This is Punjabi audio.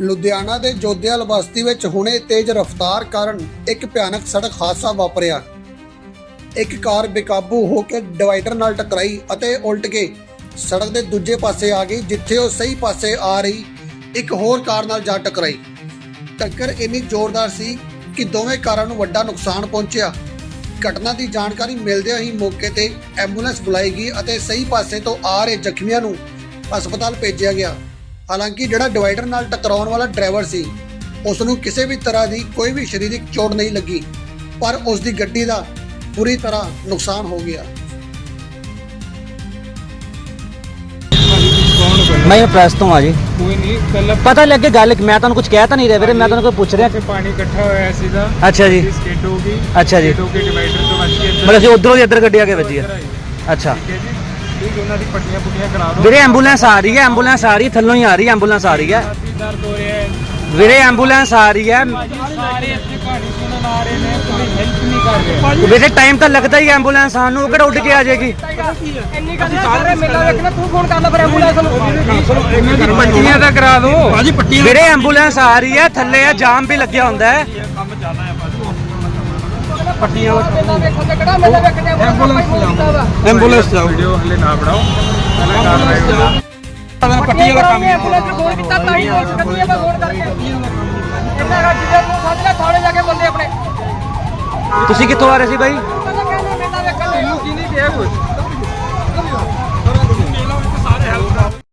ਲੁਧਿਆਣਾ ਦੇ ਜੋਧੇਵਾਲ ਬਸਤੀ ਵਿੱਚ ਹੁਣੇ ਤੇਜ਼ ਰਫ਼ਤਾਰ ਕਾਰਨ ਇੱਕ ਭਿਆਨਕ ਸੜਕ ਹਾਦਸਾ ਵਾਪਰਿਆ। ਇੱਕ ਕਾਰ ਬੇਕਾਬੂ ਹੋ ਕੇ ਡਿਵਾਈਡਰ ਨਾਲ ਟਕਰਾਈ ਅਤੇ ਉਲਟ ਕੇ ਸੜਕ ਦੇ ਦੂਜੇ ਪਾਸੇ ਆ ਗਈ, ਜਿੱਥੇ ਉਹ ਸਹੀ ਪਾਸੇ ਆ ਰਹੀ। ਇੱਕ ਹੋਰ ਕਾਰ ਨਾਲ ਜਾ ਟਕਰਾਈ। ਟੱਕਰ ਇੰਨੀ ਜ਼ੋਰਦਾਰ ਸੀ ਕਿ ਦੋਵੇਂ ਕਾਰਾਂ ਨੂੰ ਵੱਡਾ ਨੁਕਸਾਨ ਪਹੁੰਚਿਆ। ਘਟਨਾ ਦੀ ਜਾਣਕਾਰੀ ਮਿਲਦਿਆਂ ਹੀ ਮੌਕੇ ਤੇ ਐਂਬੂਲੈਂਸ ਬੁਲਾਈ ਗਈ ਅਤੇ ਸਹੀ ਪਾਸੇ ਤੋਂ ਆ ਰਹੇ ਜ਼ਖਮੀਆਂ ਨੂੰ ਹਸਪਤਾਲ ਭੇਜਿਆ ਗਿਆ। ਹਾਲਾਂਕਿ ਜਿਹੜਾ ਡਿਵਾਈਡਰ ਨਾਲ ਟਕਰਾਉਣ ਵਾਲਾ ਡਰਾਈਵਰ ਸੀ ਉਸ ਨੂੰ ਕਿਸੇ ਵੀ ਤਰ੍ਹਾਂ ਦੀ ਕੋਈ ਵੀ ਸਰੀਰਕ ਚੋਟ ਨਹੀਂ ਲੱਗੀ ਪਰ ਉਸ ਦੀ ਗੱਡੀ ਦਾ ਪੂਰੀ ਤਰ੍ਹਾਂ ਨੁਕਸਾਨ ਹੋ ਗਿਆ। ਮੈਂ ਪ੍ਰੈਸ ਤੋਂ ਆ ਜੀ। ਕੋਈ ਨਹੀਂ ਪਹਿਲਾਂ ਪਤਾ ਲੱਗੇ ਗੱਲ ਮੈਂ ਤੁਹਾਨੂੰ ਕੁਝ ਕਹਿ ਤਾਂ ਨਹੀਂ ਰਿਹਾ ਵੀਰੇ ਮੈਂ ਤੁਹਾਨੂੰ ਕੋਈ ਪੁੱਛ ਰਿਹਾ। ਕਿ ਪਾਣੀ ਇਕੱਠਾ ਹੋਇਆ ਸੀਗਾ। ਅੱਛਾ ਜੀ। ਸਕਿੱਡ ਹੋ ਗਈ। ਅੱਛਾ ਜੀ। ਸਕਿੱਡ ਹੋ ਕੇ ਡਿਵਾਈਡਰ ਤੋਂ ਵੱਜ ਕੇ ਮਤਲਬ ਅਸੀਂ ਉਧਰੋਂ ਦੀ ਇੱਧਰ ਗੱਡੀ ਆ ਕੇ ਵੱਜੀ ਹੈ ਅੱਛਾ। ਠੀਕ ਹੈ ਜੀ। ਠੀਕ ਉਹਨਾਂ ਦੀ ਪੱਟੀਆਂ ਪੁੱਟੀਆਂ ਕਰਾ ਦਿਓ। ਵੀਰੇ ਐਂਬੂਲੈਂਸ ਆ ਰਹੀ ਹੈ ਐਂਬੂਲੈਂਸ ਆ ਰਹੀ ਹੈ ਥੱਲੋਂ ਹੀ ਆ ਰਹੀ ਹੈ ਐਂਬੂਲੈਂਸ ਆ ਰਹੀ ਹੈ। ਕਾਫੀ ਦਰਦ ਹੋ ਰਿਹਾ ਹੈ। ਵੀਰੇ ਐਂਬੂਲੈਂਸ ਆ ਰਹੀ ਹੈ। ਭਾਜੀ ਸਾਰੇ ਇੱਥੇ ਕਹਾਣੀ ਸੁਣਨ ਆ ਰਹੇ ਨੇ ਕੋਈ ਹੈਲਪ ਨਹੀਂ ਕਰ ਰਹੇ। ਵੀਰੇ ਟਾਈਮ ਤਾਂ ਲੱਗਦਾ ਹੀ ਐਂਬੂਲੈਂਸ ਆਉਣ ਨੂੰ ਉਹ ਕਿਹੜਾ ਉੱਡ ਕੇ ਆ ਜਾਏਗੀ? ਇੰਨੀ ਗੱਲ ਰਿਹਾ ਮੇਲਾ ਵੇਖਣਾ ਤੂੰ ਫੋਨ ਕਰ ਲੈ ਫਿਰ ਐਂਬੂਲੈਂਸ ਨੂੰ। ਪੱਟੀਆਂ ਤਾਂ ਕਰਾ ਦਿਓ। ਭਾਜੀ ਪੱਟੀਆਂ ਵੀਰੇ ਐਂਬੂਲੈਂਸ ਆ ਰਹੀ ਹੈ ਥੱਲੇ ਆ ਜਾਮ ਵੀ ਲੱਗਿਆ ਹੁੰਦਾ ਹੈ। ਮੇਲਾ ਵੇਖੋ ਤੇ ਕਿਹੜਾ ਮੇਲਾ ਵੇਖਣੇ ਐਂਬੂਲੈਂਸ ਜਾਓ ਵੀਡੀਓ ਹਲੇ ਨਾ ਬਣਾਓ। ਪਹਿਲਾਂ ਕਰ ਰਹੇ ਹੋ ਪੱਟੀਆਂ ਦਾ ਕੰਮ ਐਂਬੂਲੈਂਸ ਨੂੰ ਫੋਨ ਕੀਤਾ ਤਾਂ ਹੀ ਕੋਸ਼ਿਸ਼ ਕਰਨੀ ਹੈ ਮੈਂ ਫੋਨ ਕਰਕੇ। ਇੰਨਾ ਗਾ ਜਿੱਦੇ ਤੂੰ ਸੱਜ ਲੈ ਥਾਣੇ ਜਾ ਕੇ ਬੰਦੇ ਆਪਣੇ। ਤੁਸੀਂ ਕਿੱਥੋਂ ਆ ਰਹੇ ਸੀ ਬਾਈ? ਪਹਿਲਾਂ ਕਹਿੰਦੇ ਮੇਲਾ ਵੇਖਣ ਨੂੰ ਕੀ ਨਹੀਂ ਕਿਹਾ ਕੁਝ